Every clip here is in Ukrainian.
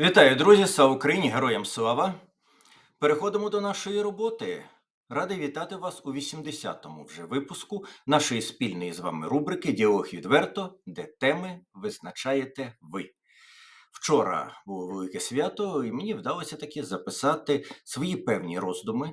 Вітаю, друзі! Слава Україні! Героям слава! Переходимо до нашої роботи. Радий вітати вас у 80-му вже випуску нашої спільної з вами рубрики Діалог відверто, де теми визначаєте ви. Вчора було велике свято, і мені вдалося таки записати свої певні роздуми,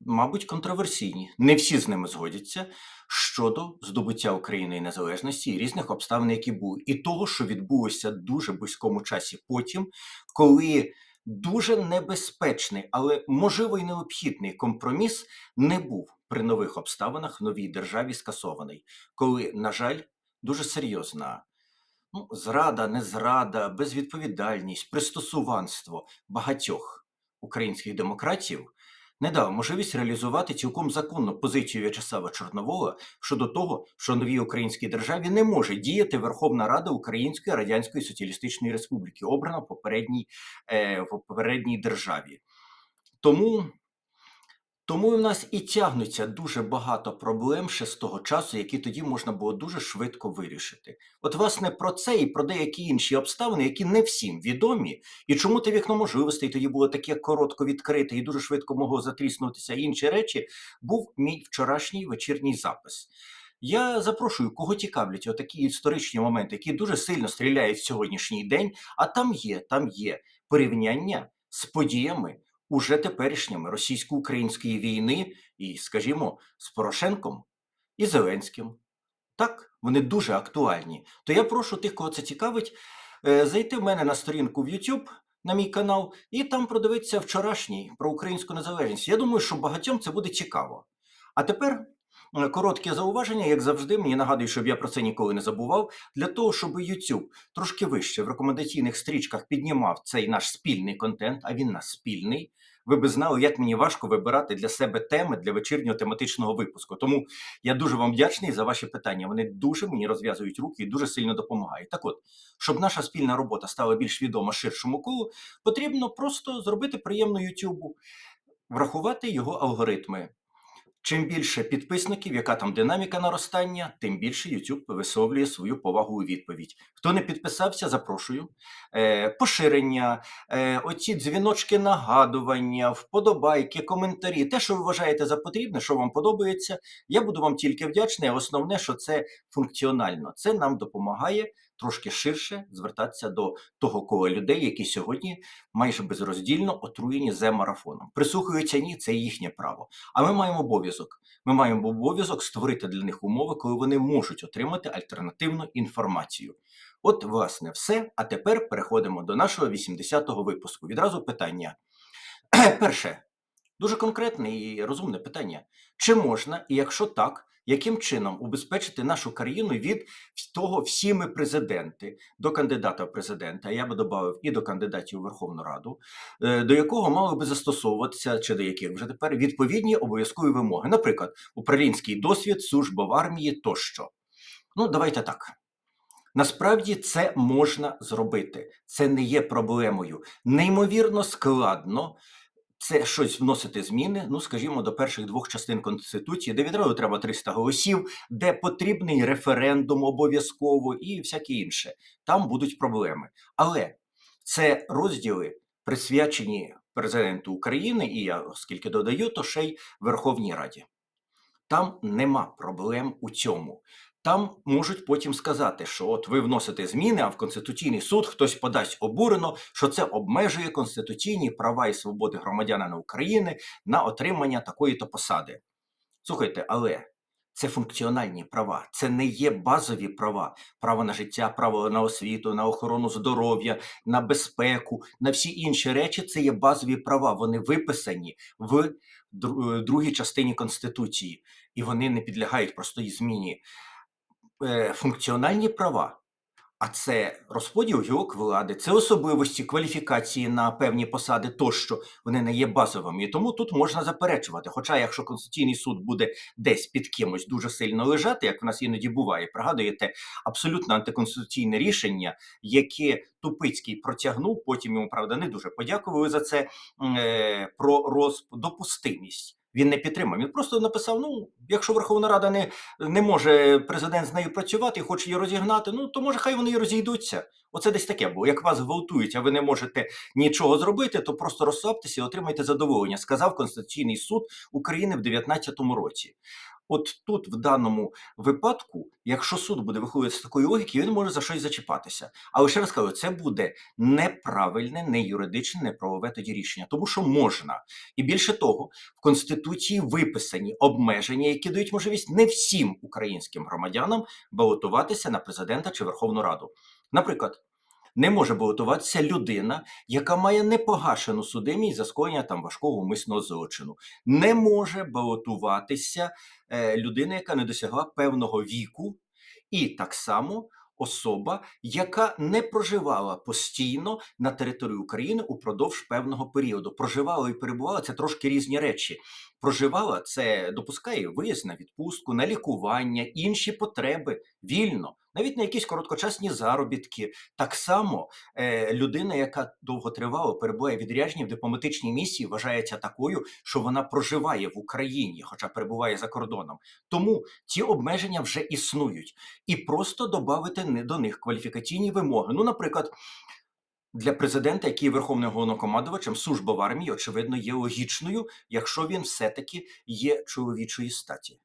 мабуть, контроверсійні. Не всі з ними згодяться щодо здобуття України і незалежності і різних обставин, які були, і того, що відбулося дуже близькому часі потім, коли дуже небезпечний, але можливо й необхідний компроміс не був при нових обставинах в новій державі скасований, коли, на жаль, дуже серйозна ну, зрада, незрада, безвідповідальність, пристосуванство багатьох українських демократів не дав можливість реалізувати цілком законну позицію В'ячеслава Чорновола щодо того, що новій українській державі не може діяти Верховна Рада Української Радянської Соціалістичної Республіки, обрана в попередній, е, в попередній державі. Тому тому в нас і тягнуться дуже багато проблем ще з того часу, які тоді можна було дуже швидко вирішити. От, власне, про це і про деякі інші обставини, які не всім відомі, і чому те вікно можливостей тоді було таке коротко відкрите і дуже швидко могло затріснутися інші речі, був мій вчорашній вечірній запис. Я запрошую, кого цікавлять отакі історичні моменти, які дуже сильно стріляють в сьогоднішній день, а там є, там є порівняння з подіями уже теперішніми російсько-української війни і, скажімо, з Порошенком і Зеленським. Так, вони дуже актуальні. То я прошу тих, кого це цікавить, е, зайти в мене на сторінку в YouTube, на мій канал, і там продивитися вчорашній про українську незалежність. Я думаю, що багатьом це буде цікаво. А тепер коротке зауваження, як завжди, мені нагадую, щоб я про це ніколи не забував. Для того, щоб YouTube трошки вище в рекомендаційних стрічках піднімав цей наш спільний контент, а він наш спільний. Ви би знали, як мені важко вибирати для себе теми для вечірнього тематичного випуску. Тому я дуже вам вдячний за ваші питання. Вони дуже мені розв'язують руки і дуже сильно допомагають. Так, от, щоб наша спільна робота стала більш відома ширшому колу, потрібно просто зробити приємно YouTube, врахувати його алгоритми. Чим більше підписників, яка там динаміка наростання, тим більше YouTube висловлює свою повагу у відповідь. Хто не підписався, запрошую. Е, Поширення, е, оці дзвіночки нагадування, вподобайки, коментарі, те, що ви вважаєте за потрібне, що вам подобається, я буду вам тільки вдячний. Основне, що це функціонально. Це нам допомагає трошки ширше звертатися до того кола людей, які сьогодні майже безроздільно отруєні зе марафоном. Прислухаються ні, це їхнє право. А ми маємо обов'язок. Ми маємо обов'язок створити для них умови, коли вони можуть отримати альтернативну інформацію. От, власне, все. А тепер переходимо до нашого 80-го випуску. Відразу питання. Перше, дуже конкретне і розумне питання: чи можна, і якщо так, яким чином убезпечити нашу країну від того всіми президенти до кандидата в президента, я би додав і до кандидатів у Верховну Раду, е, до якого мали би застосовуватися, чи до яких вже тепер відповідні обов'язкові вимоги, наприклад, управлінський досвід, служба в армії тощо. Ну, давайте так. Насправді це можна зробити, це не є проблемою. Неймовірно складно це щось вносити зміни, ну скажімо, до перших двох частин конституції, де відразу треба 300 голосів, де потрібний референдум обов'язково і всяке інше. Там будуть проблеми. Але це розділи присвячені президенту України, і я оскільки додаю, то ще й Верховній Раді. Там нема проблем у цьому. Там можуть потім сказати, що от ви вносите зміни, а в Конституційний суд хтось подасть обурено, що це обмежує конституційні права і свободи громадянина України на отримання такої-то посади. Слухайте, але це функціональні права, це не є базові права. Право на життя, право на освіту, на охорону здоров'я, на безпеку, на всі інші речі це є базові права. Вони виписані в другій частині Конституції, і вони не підлягають простої зміні. Е, функціональні права, а це розподіл гілок влади, це особливості кваліфікації на певні посади, тощо вони не є базовими. І тому тут можна заперечувати. Хоча, якщо Конституційний суд буде десь під кимось дуже сильно лежати, як в нас іноді буває, пригадуєте абсолютно антиконституційне рішення, яке Тупицький протягнув, потім йому правда не дуже подякували за це. Е, про розподопустимість Він не підтримав. Він просто написав: ну, якщо Верховна Рада не, не може президент з нею працювати хоче її розігнати, ну то може хай вони і розійдуться. Оце десь таке Бо Як вас гвалтують, а ви не можете нічого зробити, то просто розслабтеся і отримайте задоволення, сказав Конституційний суд України в 2019 році. От тут, в даному випадку, якщо суд буде виходити з такої логіки, він може за щось зачіпатися. Але ще раз кажу, це буде неправильне, не юридичне, не правове тоді рішення, тому що можна. І більше того, в Конституції виписані обмеження, які дають можливість не всім українським громадянам балотуватися на президента чи Верховну Раду. Наприклад, не може балотуватися людина, яка має непогашену судимість за скоєння там важкого умисного злочину. Не може балотуватися е, людина, яка не досягла певного віку, і так само особа, яка не проживала постійно на території України упродовж певного періоду. Проживала і перебувала це трошки різні речі. Проживала це допускає виїзд на відпустку, на лікування, інші потреби вільно, навіть на якісь короткочасні заробітки. Так само е, людина, яка довготривало перебуває відрядженні в дипломатичній місії, вважається такою, що вона проживає в Україні, хоча перебуває за кордоном. Тому ці обмеження вже існують, і просто додати до них кваліфікаційні вимоги. Ну, наприклад. Для президента, який є верховним головнокомандувачем, служба в армії, очевидно, є логічною, якщо він все-таки є чоловічої статі.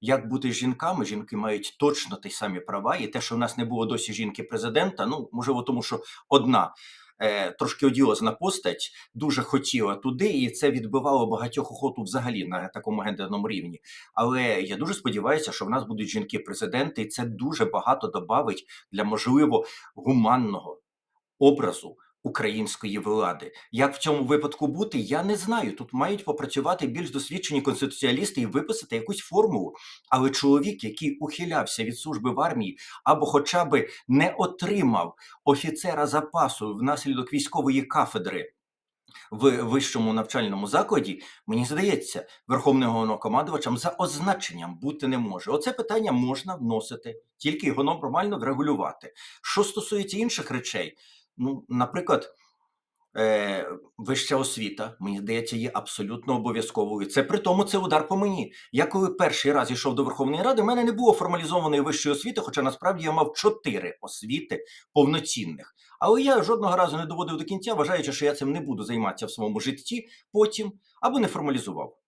Як бути жінками? Жінки мають точно ті самі права, і те, що в нас не було досі жінки президента, ну можливо, тому що одна е, трошки одіозна постать дуже хотіла туди, і це відбивало багатьох охоту взагалі на такому гендерному рівні. Але я дуже сподіваюся, що в нас будуть жінки-президенти, і це дуже багато добавить для можливо гуманного образу української влади. Як в цьому випадку бути, я не знаю. Тут мають попрацювати більш досвідчені конституціалісти і виписати якусь формулу. Але чоловік, який ухилявся від служби в армії, або хоча б не отримав офіцера запасу внаслідок військової кафедри. В вищому навчальному закладі, мені здається, верховним головнокомандувачем за означенням бути не може. Оце питання можна вносити, тільки його нормально врегулювати. Що стосується інших речей, Ну, наприклад, е, вища освіта, мені здається, є абсолютно обов'язковою. Це при тому це удар по мені. Я коли перший раз йшов до Верховної Ради, в мене не було формалізованої вищої освіти, хоча насправді я мав чотири освіти повноцінних. Але я жодного разу не доводив до кінця, вважаючи, що я цим не буду займатися в своєму житті потім або не формалізував.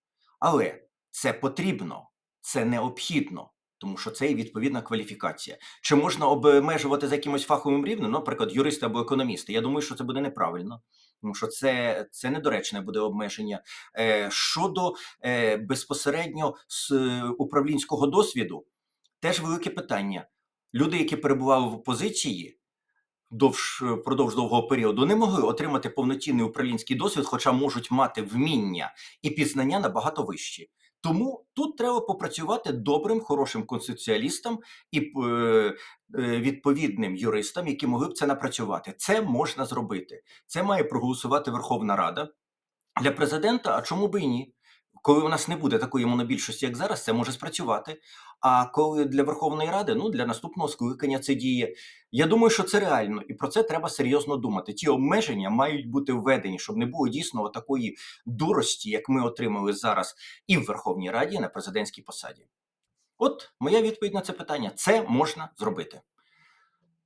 Але це потрібно, це необхідно тому що це і відповідна кваліфікація. Чи можна обмежувати за якимось фаховим рівнем, наприклад, юристи або економісти? Я думаю, що це буде неправильно, тому що це це недоречне буде обмеження. Е, Щодо е, безпосередньо з е, управлінського досвіду, теж велике питання. Люди, які перебували в опозиції. Довж продовж довгого періоду не могли отримати повноцінний управлінський досвід, хоча можуть мати вміння і пізнання набагато вищі. Тому тут треба попрацювати добрим, хорошим конституціалістам і е, е, відповідним юристам, які могли б це напрацювати. Це можна зробити. Це має проголосувати Верховна Рада для президента. А чому би і ні? Коли у нас не буде такої монобільшості, як зараз, це може спрацювати. А коли для Верховної Ради, ну для наступного скликання це діє. Я думаю, що це реально, і про це треба серйозно думати. Ті обмеження мають бути введені, щоб не було дійсно такої дурості, як ми отримали зараз, і в Верховній Раді і на президентській посаді. От моя відповідь на це питання: це можна зробити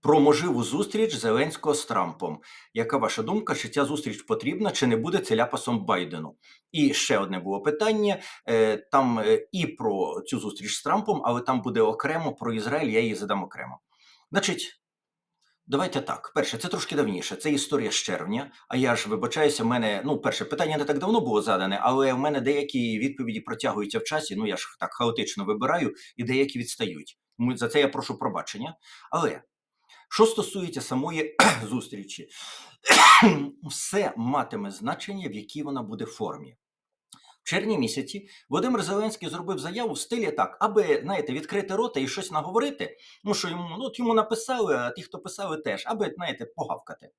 про можливу зустріч Зеленського з Трампом. Яка ваша думка, чи ця зустріч потрібна, чи не буде це ляпасом Байдену? І ще одне було питання е, там е, і про цю зустріч з Трампом, але там буде окремо про Ізраїль. Я її задам окремо. Значить. Давайте так. Перше, це трошки давніше. Це історія з червня. А я ж вибачаюся, в мене ну перше питання не так давно було задане, але в мене деякі відповіді протягуються в часі. Ну я ж так хаотично вибираю, і деякі відстають. За це я прошу пробачення. Але що стосується самої зустрічі, все матиме значення, в якій вона буде формі. В червні місяці Володимир Зеленський зробив заяву в стилі так, аби знаєте, відкрити рота і щось наговорити. Ну що йому ну, от йому написали, а ті, хто писали, теж, аби знаєте, погавкати.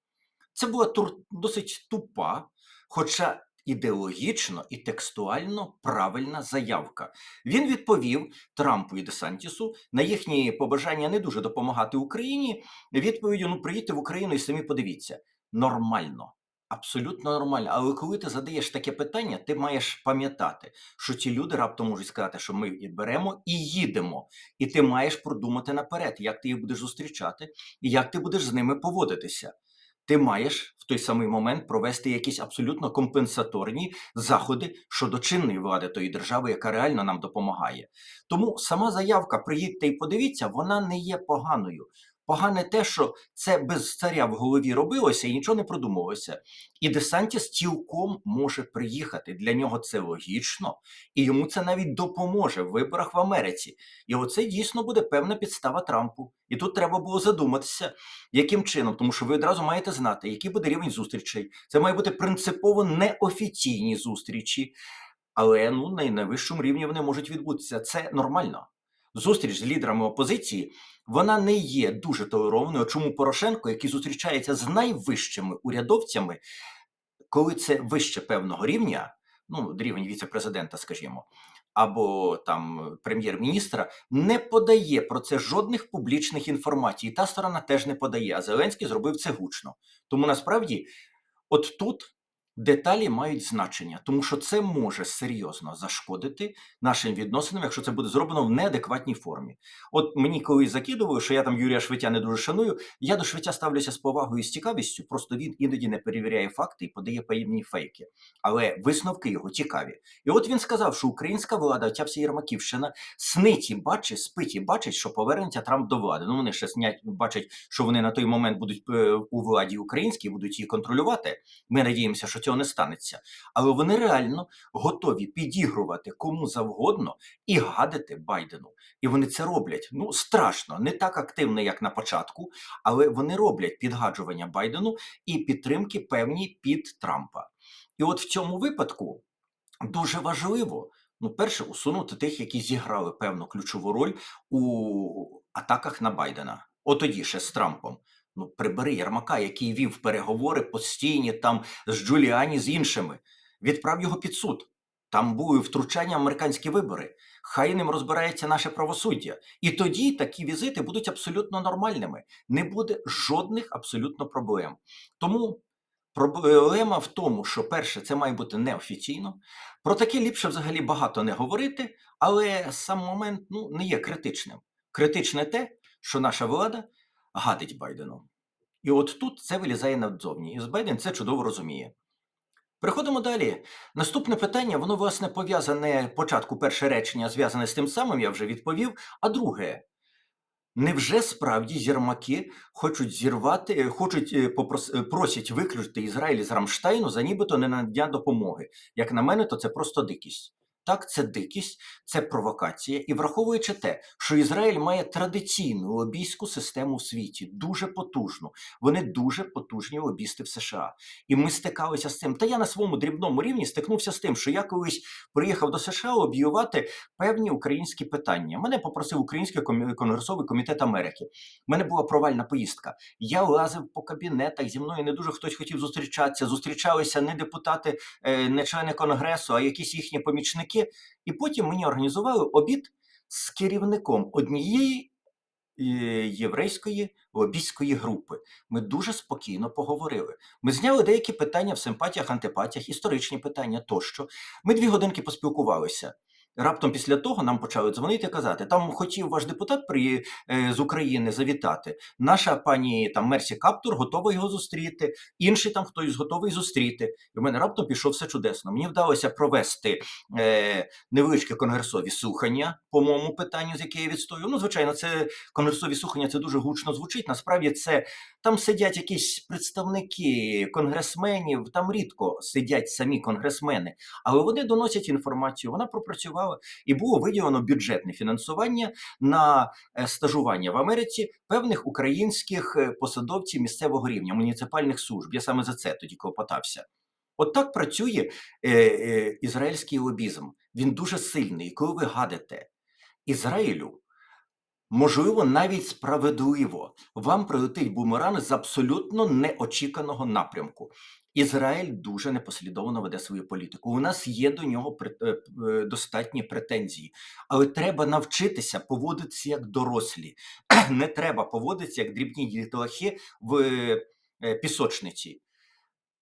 Це була тур, досить тупа, хоча ідеологічно і текстуально правильна заявка. Він відповів Трампу і Десантісу на їхні побажання не дуже допомагати Україні. Відповіддю: ну приїдьте в Україну і самі подивіться. Нормально. Абсолютно нормально. Але коли ти задаєш таке питання, ти маєш пам'ятати, що ці люди раптом можуть сказати, що ми і беремо і їдемо. І ти маєш продумати наперед, як ти їх будеш зустрічати і як ти будеш з ними поводитися. Ти маєш в той самий момент провести якісь абсолютно компенсаторні заходи щодо чинної влади тої держави, яка реально нам допомагає. Тому сама заявка приїдьте і подивіться, вона не є поганою. Погане те, що це без царя в голові робилося і нічого не продумувалося. І Десантіс цілком може приїхати. Для нього це логічно, і йому це навіть допоможе в виборах в Америці. І оце дійсно буде певна підстава Трампу. І тут треба було задуматися, яким чином, тому що ви одразу маєте знати, який буде рівень зустрічей. Це має бути принципово неофіційні зустрічі, але ну на найвищому рівні вони можуть відбутися. Це нормально. Зустріч з лідерами опозиції вона не є дуже толерованою. Чому Порошенко, який зустрічається з найвищими урядовцями, коли це вище певного рівня, ну рівень віце-президента, скажімо, або там прем'єр-міністра, не подає про це жодних публічних інформацій. Та сторона теж не подає. А Зеленський зробив це гучно. Тому насправді, от тут. Деталі мають значення, тому що це може серйозно зашкодити нашим відносинам, якщо це буде зроблено в неадекватній формі. От мені колись закидували, що я там Юрія Швитя не дуже шаную. Я до Швитя ставлюся з повагою і з цікавістю, просто він іноді не перевіряє факти і подає певні фейки. Але висновки його цікаві. І от він сказав, що українська влада, ця вся Єрмаківщина, сниті бачить, спить і бачить, що повернеться Трамп до влади. Ну вони ще снять, бачать, що вони на той момент будуть е, у владі українській, будуть її контролювати. Ми надіємося, що цього не станеться. Але вони реально готові підігрувати кому завгодно і гадити Байдену. І вони це роблять. Ну страшно, не так активно, як на початку, але вони роблять підгаджування Байдену і підтримки певні під Трампа. І от в цьому випадку дуже важливо. Ну, перше, усунути тих, які зіграли певну ключову роль у атаках на Байдена. От тоді ще з Трампом. Ну, прибери Ярмака, який вів переговори постійні там з Джуліані, з іншими. Відправ його під суд. Там були втручання в американські вибори. Хай ним розбирається наше правосуддя. І тоді такі візити будуть абсолютно нормальними. Не буде жодних абсолютно проблем. Тому проблема в тому, що перше, це має бути неофіційно. Про таке ліпше взагалі багато не говорити, але сам момент ну, не є критичним. Критичне те, що наша влада гадить Байдену. І от тут це вилізає надзовні. І Байден це чудово розуміє. Переходимо далі. Наступне питання, воно, власне, пов'язане початку перше речення, зв'язане з тим самим, я вже відповів. А друге, невже справді зірмаки хочуть зірвати, е, хочуть е, попрос, е, просять виключити Ізраїль з Рамштайну за нібито не надання допомоги? Як на мене, то це просто дикість. Так, це дикість, це провокація, і враховуючи те, що Ізраїль має традиційну лобійську систему в світі, дуже потужну. Вони дуже потужні лобісти в США. І ми стикалися з цим. Та я на своєму дрібному рівні стикнувся з тим, що я колись приїхав до США лобіювати певні українські питання. Мене попросив Український конгресовий комітет Америки. У мене була провальна поїздка. Я лазив по кабінетах, зі мною не дуже хтось хотів зустрічатися. Зустрічалися не депутати, е, не члени конгресу, а якісь їхні помічники. І потім мені організували обід з керівником однієї е, єврейської лобійської групи. Ми дуже спокійно поговорили. Ми зняли деякі питання в симпатіях, антипатіях, історичні питання тощо. Ми дві годинки поспілкувалися. Раптом після того нам почали дзвонити і казати: там хотів ваш депутат при, е, з України завітати. Наша пані там Мерсі Каптур готова його зустріти, інший там хтось готовий зустріти. І в мене раптом пішов все чудесно. Мені вдалося провести е, невеличкі конгресові слухання по моєму питанню, з яке я відстою. Ну, звичайно, це конгресові слухання це дуже гучно звучить. Насправді це там сидять якісь представники конгресменів, там рідко сидять самі конгресмени, але вони доносять інформацію. Вона пропрацювала і було виділено бюджетне фінансування на е, стажування в Америці певних українських е, посадовців місцевого рівня, муніципальних служб. Я саме за це тоді клопотався. От так працює е, е, ізраїльський лобізм. Він дуже сильний. І коли ви гадите Ізраїлю, можливо, навіть справедливо, вам прилетить бумеранг з абсолютно неочіканого напрямку. Ізраїль дуже непослідовно веде свою політику. У нас є до нього е, е, достатні претензії, але треба навчитися поводитися як дорослі. Не треба поводитися як дрібні дітлахи в е, пісочниці.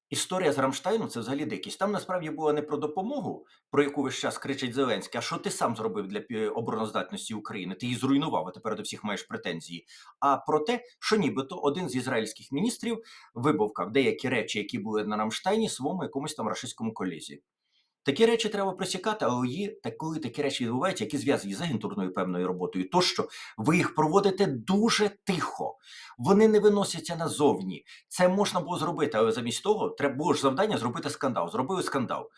Історія з Рамштайну це взагалі дикість. Там насправді була не про допомогу, про яку весь час кричить Зеленський, а що ти сам зробив для обороноздатності України? Ти її зруйнував, а тепер до всіх маєш претензії. А про те, що нібито один з ізраїльських міністрів вибовкав деякі речі, які були на Рамштайні, своєму якомусь там рашистському колізі. Такі речі треба просікати, але є так, коли такі речі відбуваються, які зв'язані з агентурною певною роботою, тощо ви їх проводите дуже тихо. Вони не виносяться назовні. Це можна було зробити, але замість того треба було ж завдання зробити скандал. Зробили скандал.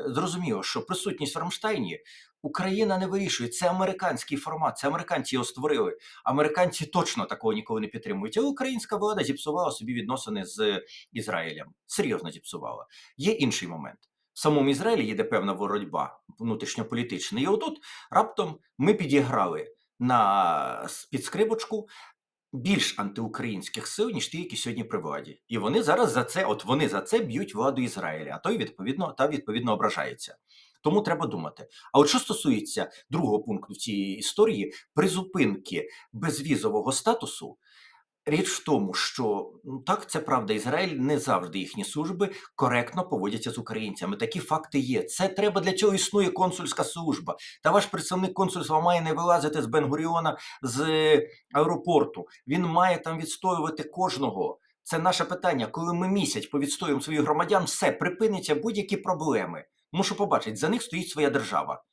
Е, Зрозуміло, що присутність в Рамштайні Україна не вирішує. Це американський формат. Це американці його створили. Американці точно такого ніколи не підтримують. Але українська влада зіпсувала собі відносини з Ізраїлем. Серйозно зіпсувала. Є інший момент. В самому Ізраїлі йде певна боротьба внутрішньополітична. І отут раптом ми підіграли на підскрибочку більш антиукраїнських сил, ніж ті, які сьогодні при владі. І вони зараз за це, от вони за це б'ють владу Ізраїля, а той відповідно та відповідно ображається. Тому треба думати. А от що стосується другого пункту цій історії призупинки безвізового статусу. Річ в тому, що ну так, це правда, Ізраїль не завжди їхні служби коректно поводяться з українцями. Такі факти є. Це треба для цього існує консульська служба. Та ваш представник консульства має не вилазити з Бенгуріона з аеропорту. Він має там відстоювати кожного. Це наше питання. Коли ми місяць повідстоюємо своїх громадян, все припиняться будь-які проблеми. Мушу побачити, за них стоїть своя держава.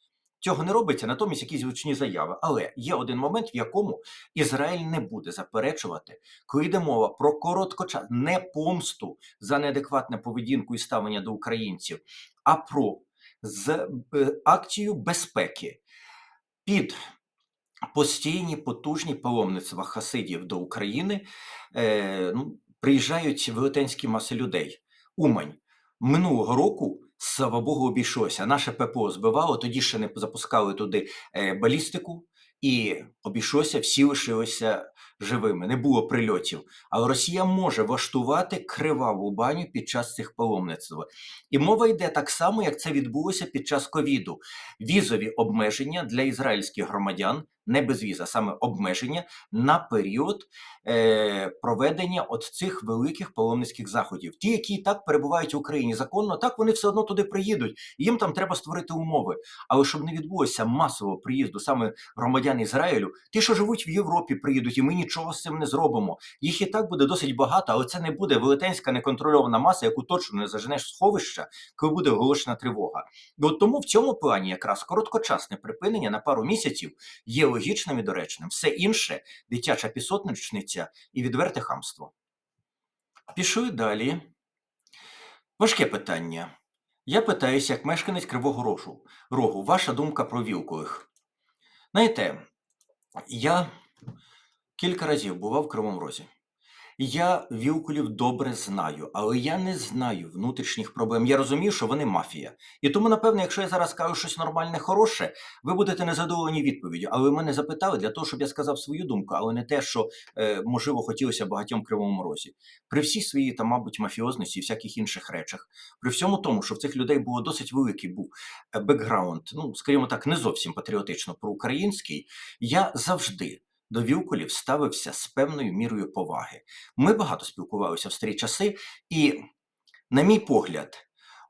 Цього не робиться, натомість якісь гучні заяви. Але є один момент, в якому Ізраїль не буде заперечувати, коли йде мова про короткочас, не помсту за неадекватну поведінку і ставлення до українців, а про з, е, акцію безпеки під постійні потужні паломництва хасидів до України. Е, ну, приїжджають велетенські маси людей. Умань минулого року. Слава Богу, обійшлося. Наше ППО збивало, тоді ще не запускали туди е, балістику, і обійшлося, всі лишилися живими. Не було прильотів. Але Росія може влаштувати криваву баню під час цих паломництв. І мова йде так само, як це відбулося під час ковіду. Візові обмеження для ізраїльських громадян, не без віза, саме обмеження на період е, проведення от цих великих паломницьких заходів. Ті, які і так перебувають в Україні законно, так вони все одно туди приїдуть. Їм там треба створити умови. Але щоб не відбулося масового приїзду саме громадян Ізраїлю, ті, що живуть в Європі, приїдуть, і ми нічого з цим не зробимо. Їх і так буде досить багато, але це не буде велетенська неконтрольована маса, яку точно не заженеш сховища, коли буде оголошена тривога. І от тому в цьому плані якраз короткочасне припинення на пару місяців є логічним і доречним. Все інше дитяча пісотничниця і відверте хамство. Пішли далі. Важке питання. Я питаюся, як мешканець Кривого Рогу, Рогу, ваша думка про вілкових. Знаєте, я кілька разів бував в Кривому Розі. Я вілкулів добре знаю, але я не знаю внутрішніх проблем. Я розумію, що вони мафія. І тому, напевно, якщо я зараз кажу щось нормальне, хороше, ви будете незадоволені відповіддю. Але мене запитали для того, щоб я сказав свою думку, але не те, що е, можливо хотілося багатьом кривому розі. При всій своїй там, мабуть, мафіозності і всяких інших речах, при всьому тому, що в цих людей було досить великий був е, бекграунд, ну скажімо так, не зовсім патріотично проукраїнський, я завжди. До вілкулів ставився з певною мірою поваги. Ми багато спілкувалися в старі часи, і, на мій погляд,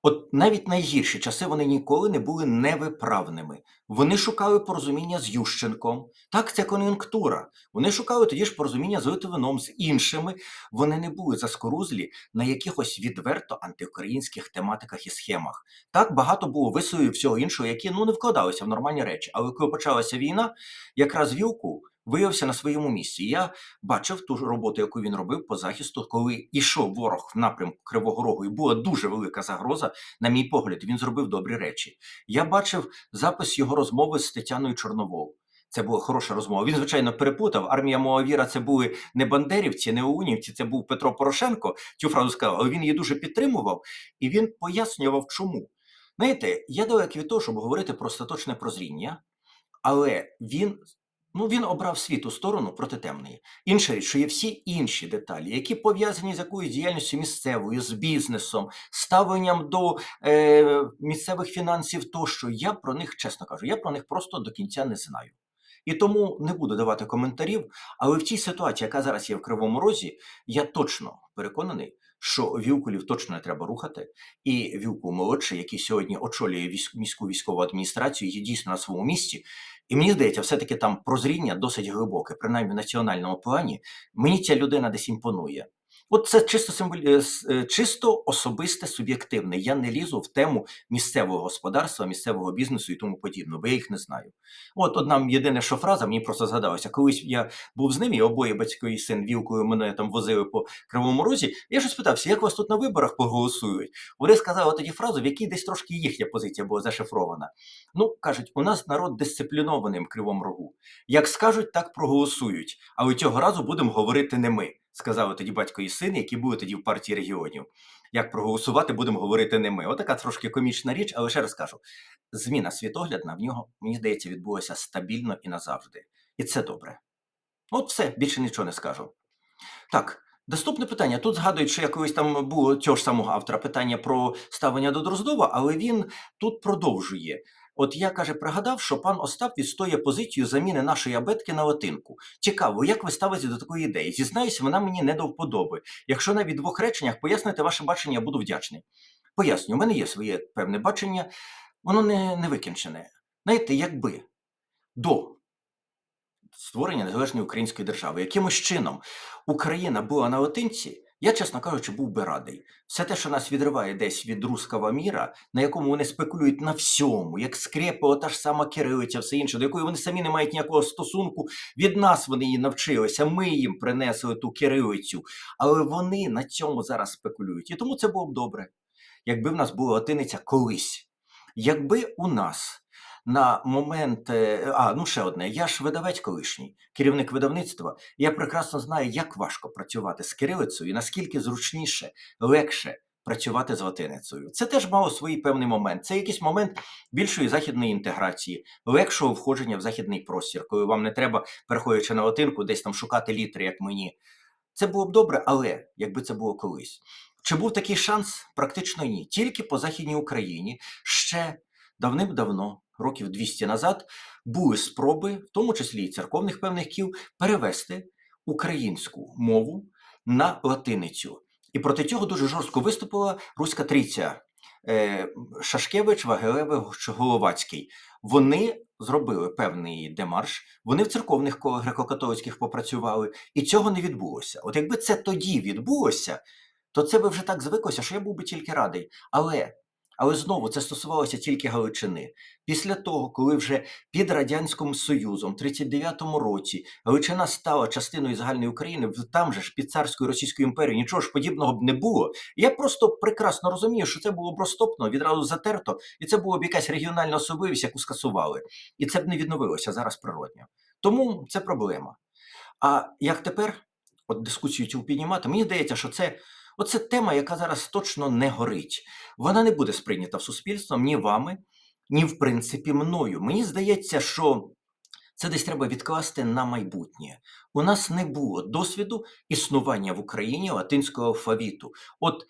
от навіть найгірші часи вони ніколи не були невиправними. Вони шукали порозуміння з Ющенком. Так, це кон'юнктура. Вони шукали тоді ж порозуміння з Литвином, з іншими. Вони не були заскорузлі на якихось відверто антиукраїнських тематиках і схемах. Так багато було висловів всього іншого, які ну не вкладалися в нормальні речі. Але коли почалася війна, якраз Вілку виявився на своєму місці. Я бачив ту роботу, яку він робив по захисту, коли йшов ворог в напрямку Кривого Рогу, і була дуже велика загроза. На мій погляд, він зробив добрі речі. Я бачив запис його розмови з Тетяною Чорновол. Це була хороша розмова. Він, звичайно, перепутав. Армія Моавіра це були не бандерівці, не оунівці, це був Петро Порошенко. Цю фразу сказав, але він її дуже підтримував, і він пояснював, чому. Знаєте, я далекий від того, щоб говорити про остаточне прозріння, але він Ну, він обрав світу сторону проти темної. Інша річ, що є всі інші деталі, які пов'язані з якоюсь діяльністю місцевою, з бізнесом, ставленням до е, місцевих фінансів тощо. Я про них, чесно кажу, я про них просто до кінця не знаю. І тому не буду давати коментарів. Але в цій ситуації, яка зараз є в Кривому Розі, я точно переконаний, що Вілкулів точно не треба рухати, і Вілкул молодший, який сьогодні очолює міську військову адміністрацію, є дійсно на своєму місці. І мені здається, все-таки там прозріння досить глибоке, принаймні в національному плані. Мені ця людина десь імпонує. От це чисто символ... е, е, чисто особисте, суб'єктивне. Я не лізу в тему місцевого господарства, місцевого бізнесу і тому подібне, бо я їх не знаю. От одна єдина що фраза мені просто згадалася. Колись я був з ним, і обоє батько і син вілкою мене там возили по Кривому Розі. Я ж спитався, як вас тут на виборах поголосують? Вони сказали тоді фразу, в якій десь трошки їхня позиція була зашифрована. Ну, кажуть, у нас народ дисциплінований в Кривому Рогу. Як скажуть, так проголосують. Але цього разу будемо говорити не ми, сказали тоді батько і син, які були тоді в партії регіонів. Як проголосувати, будемо говорити не ми. Отака трошки комічна річ, але ще раз кажу: зміна світоглядна в нього, мені здається, відбулася стабільно і назавжди. І це добре. От все, більше нічого не скажу. Так, наступне питання. Тут згадують, що якось там було цього ж самого автора питання про ставлення до Дроздова, але він тут продовжує. От я каже, пригадав, що пан Остап відстоює позицію заміни нашої абетки на латинку. Цікаво, як ви ставитеся до такої ідеї? Зізнаюсь, вона мені не до вподоби. Якщо навіть в двох реченнях поясните ваше бачення, я буду вдячний. Поясню, у мене є своє певне бачення, воно не, не викінчене. Знаєте, якби до створення незалежної української держави, якимось чином Україна була на латинці, я, чесно кажучи, був би радий. Все те, що нас відриває десь від руского міра, на якому вони спекулюють на всьому, як скрепа, та ж сама кирилиця, все інше, до якої вони самі не мають ніякого стосунку. Від нас вони її навчилися, ми їм принесли ту кирилицю, але вони на цьому зараз спекулюють. І тому це було б добре, якби в нас була латиниця колись. Якби у нас на момент. е, А, ну ще одне. Я ж видавець колишній, керівник видавництва. Я прекрасно знаю, як важко працювати з кирилицею і наскільки зручніше, легше працювати з латиницею. Це теж мало свій певний момент. Це якийсь момент більшої західної інтеграції, легшого входження в західний простір, коли вам не треба, переходячи на латинку, десь там шукати літери, як мені. Це було б добре, але якби це було колись. Чи був такий шанс? Практично ні. Тільки по Західній Україні ще давним-давно, років 200 назад, були спроби, в тому числі і церковних певних кіл, перевести українську мову на латиницю. І проти цього дуже жорстко виступила руська трійця е, Шашкевич, Вагелевич, Головацький. Вони зробили певний демарш, вони в церковних колах греко-католицьких попрацювали, і цього не відбулося. От якби це тоді відбулося, то це би вже так звиклося, що я був би тільки радий. Але, але знову це стосувалося тільки Галичини. Після того, коли вже під Радянським Союзом, в 39-му році, Галичина стала частиною загальної України, там же ж під царською Російською імперією нічого ж подібного б не було. Я просто прекрасно розумію, що це було б розтоптано, відразу затерто, і це була б якась регіональна особливість, яку скасували. І це б не відновилося зараз природньо. Тому це проблема. А як тепер от дискусію цю піднімати, мені здається, що це оце тема, яка зараз точно не горить. Вона не буде сприйнята в суспільством ні вами, ні в принципі мною. Мені здається, що це десь треба відкласти на майбутнє. У нас не було досвіду існування в Україні латинського алфавіту. От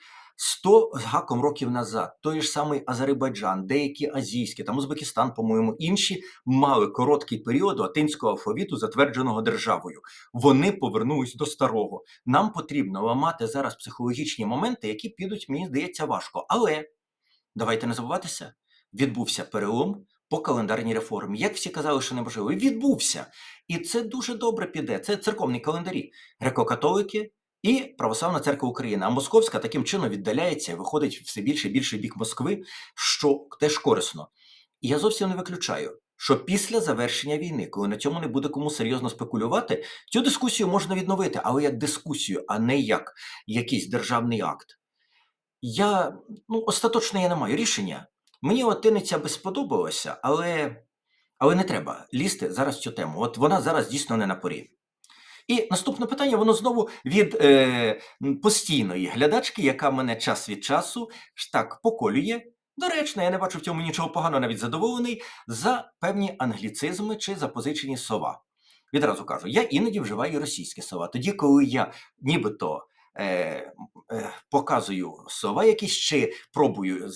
100 з гаком років назад той ж самий Азербайджан, деякі азійські, там Узбекистан, по-моєму, інші мали короткий період латинського алфавіту, затвердженого державою. Вони повернулись до старого. Нам потрібно ламати зараз психологічні моменти, які підуть, мені здається, важко. Але давайте не забуватися, відбувся перелом по календарній реформі. Як всі казали, що неможливо, і відбувся. І це дуже добре піде. Це церковні календарі, греко-католики і Православна церква України. А Московська таким чином віддаляється виходить все більше і більше бік Москви, що теж корисно. І я зовсім не виключаю. Що після завершення війни, коли на цьому не буде кому серйозно спекулювати, цю дискусію можна відновити, але як дискусію, а не як якийсь державний акт. Я ну, остаточно я не маю рішення. Мені латиниця би сподобалася, але, але не треба лізти зараз в цю тему. От вона зараз дійсно не на порі. І наступне питання, воно знову від е, постійної глядачки, яка мене час від часу ж так поколює. Доречно, я не бачу в цьому нічого поганого, навіть задоволений, за певні англіцизми чи запозичені слова. Відразу кажу, я іноді вживаю російські слова. Тоді, коли я нібито е, е, показую слова якісь чи пробую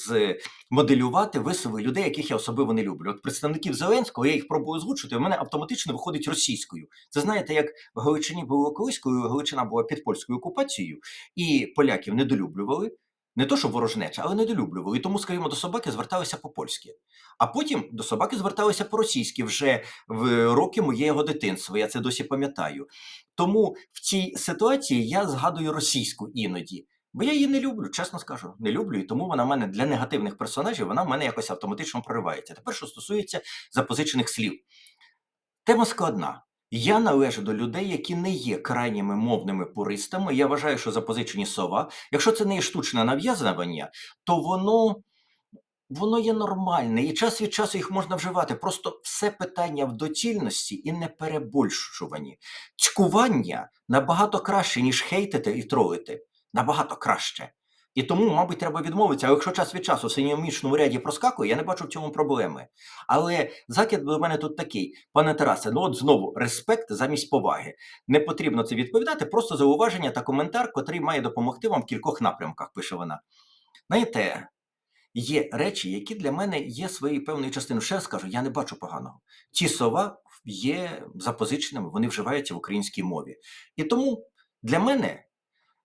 змоделювати висови людей, яких я особливо не люблю. От представників Зеленського я їх пробую озвучити, у мене автоматично виходить російською. Це знаєте, як в Галичині було колись, коли Галичина була під польською окупацією, і поляків недолюблювали. Не то, що ворожнеча, але недолюблювали. І тому, скажімо, до собаки зверталися по-польськи. А потім до собаки зверталися по-російськи вже в роки моєго дитинства. Я це досі пам'ятаю. Тому в цій ситуації я згадую російську іноді. Бо я її не люблю, чесно скажу, не люблю, і тому вона в мене для негативних персонажів, вона в мене якось автоматично проривається. Тепер, що стосується запозичених слів. Тема складна. Я належу до людей, які не є крайніми мовними пуристами. Я вважаю, що запозичені слова, якщо це не є штучне нав'язування, то воно, воно є нормальне, і час від часу їх можна вживати. Просто все питання в доцільності і неперебольшуванні. Цькування набагато краще, ніж хейтити і тролити. Набагато краще. І тому, мабуть, треба відмовитися. А якщо час від часу в синьомічному ряді проскакує, я не бачу в цьому проблеми. Але закид до мене тут такий, пане Тарасе, ну от знову респект замість поваги. Не потрібно це відповідати, просто зауваження та коментар, котрий має допомогти вам в кількох напрямках, пише вона. Знаєте, є речі, які для мене є своєю певною частиною. Ще раз скажу, я не бачу поганого. Ці слова є запозиченими, вони вживаються в українській мові. І тому для мене.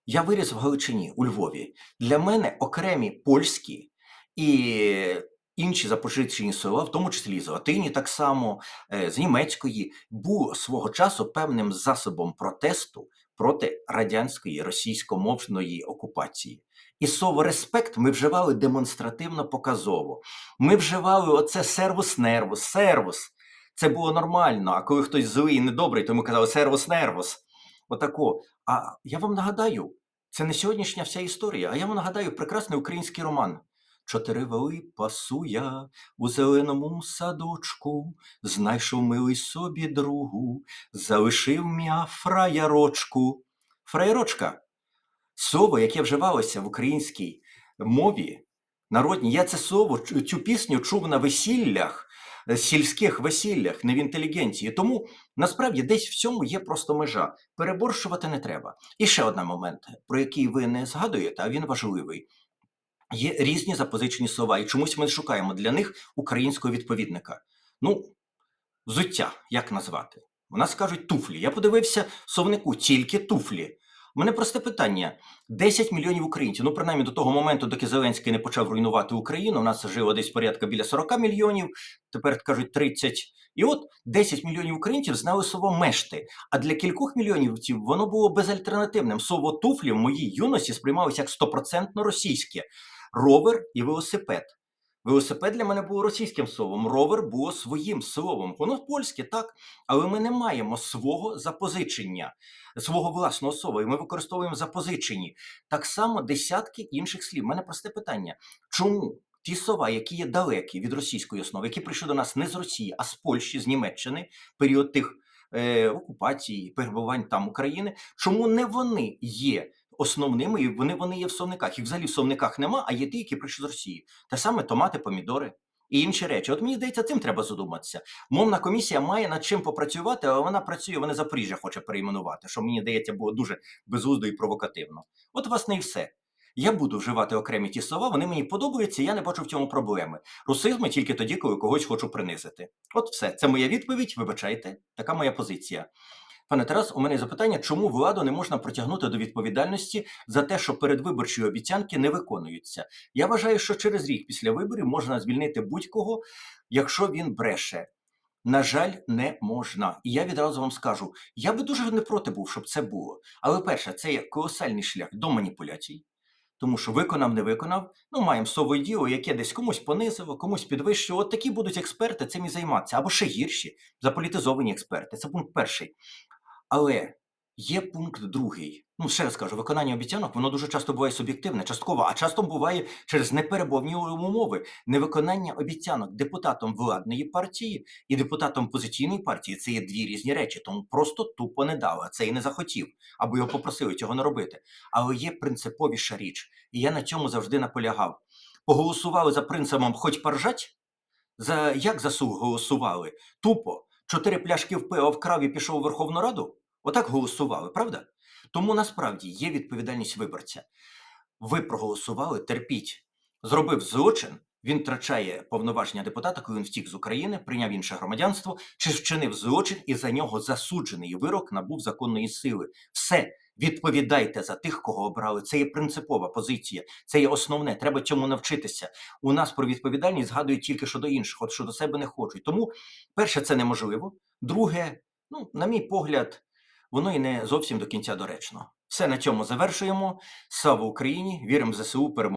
Я виріс в Галичині у Львові. Для мене окремі польські і інші запозичені слова, в тому числі з латині, так само е, з німецької, був свого часу певним засобом протесту проти радянської російськомовної окупації. І слово респект ми вживали демонстративно показово. Ми вживали оце сервус нервус, сервус. Це було нормально. А коли хтось злий і недобрий, то ми казали сервус нервус. Отако. А я вам нагадаю, це не сьогоднішня вся історія, а я вам нагадаю прекрасний український роман. Чотири вели пасуя у зеленому садочку, знайшов милий собі другу, залишив м'я фраярочку. Фраярочка слово, яке вживалося в українській мові народній. Я це слово, цю пісню чув на весіллях, сільських весіллях, не в інтелігенції. Тому насправді десь в цьому є просто межа. Переборщувати не треба. І ще один момент, про який ви не згадуєте, а він важливий. Є різні запозичені слова, і чомусь ми шукаємо для них українського відповідника. Ну, взуття, як назвати? У нас кажуть туфлі. Я подивився в словнику тільки туфлі. У мене просте питання: 10 мільйонів українців. Ну, принаймні до того моменту, доки Зеленський не почав руйнувати Україну, у нас жило десь порядка біля 40 мільйонів, тепер кажуть 30. І от 10 мільйонів українців знали слово мешти. А для кількох мільйонів воно було безальтернативним. Слово туфлі в моїй юності сприймалося як стопроцентно російське ровер і велосипед. Велосипед для мене був російським словом, ровер було своїм словом. Воно польське, так, але ми не маємо свого запозичення, свого власного слова, і ми використовуємо запозичені. Так само десятки інших слів. У мене просте питання: чому ті слова, які є далекі від російської основи, які прийшли до нас не з Росії, а з Польщі, з Німеччини, період тих е, окупацій, перебувань там України, чому не вони є? Основними, і вони вони є в совниках. Їх взагалі в совниках нема, а є ті, які прийшли з Росії. Те саме томати, помідори і інші речі. От мені здається, цим треба задуматися. Мовна комісія має над чим попрацювати, але вона працює, вона Запоріжжя хоче перейменувати, що мені здається, було дуже безглуздо і провокативно. От, власне, і все. Я буду вживати окремі ті слова, вони мені подобаються, я не бачу в цьому проблеми. Русизми тільки тоді, коли когось хочу принизити. От все. Це моя відповідь. Вибачайте, така моя позиція. Пане Тарас, у мене запитання, чому владу не можна притягнути до відповідальності за те, що передвиборчі обіцянки не виконуються? Я вважаю, що через рік після виборів можна звільнити будь-кого, якщо він бреше. На жаль, не можна. І я відразу вам скажу: я би дуже не проти був, щоб це було. Але перше, це є колосальний шлях до маніпуляцій. Тому що виконав, не виконав, ну маємо сове діло, яке десь комусь понизило, комусь підвищило. От такі будуть експерти цим і займатися, або ще гірші, заполітизовані експерти. Це пункт перший. Але є пункт другий. Ну, ще раз кажу, виконання обіцянок воно дуже часто буває суб'єктивне, частково, а часто буває через неперебовні умови. Невиконання обіцянок депутатом владної партії і депутатом позиційної партії це є дві різні речі, тому просто тупо не дали, а це і не захотів, або його попросили цього не робити. Але є принциповіша річ, і я на цьому завжди наполягав. Поголосували за принципом хоч поржать? За як засуг голосували? Тупо чотири пляшки в пиво вкрав і пішов у Верховну Раду? Отак голосували, правда? Тому насправді є відповідальність виборця. Ви проголосували, терпіть. Зробив злочин, він втрачає повноваження депутата, коли він втік з України, прийняв інше громадянство, чи вчинив злочин і за нього засуджений вирок набув законної сили. Все, відповідайте за тих, кого обрали. Це є принципова позиція, це є основне. Треба цьому навчитися. У нас про відповідальність згадують тільки щодо інших, от щодо себе не хочуть. Тому, перше, це неможливо. Друге, ну, на мій погляд, воно і не зовсім до кінця доречно. Все на цьому завершуємо. Слава Україні! Віримо в ЗСУ перемогу.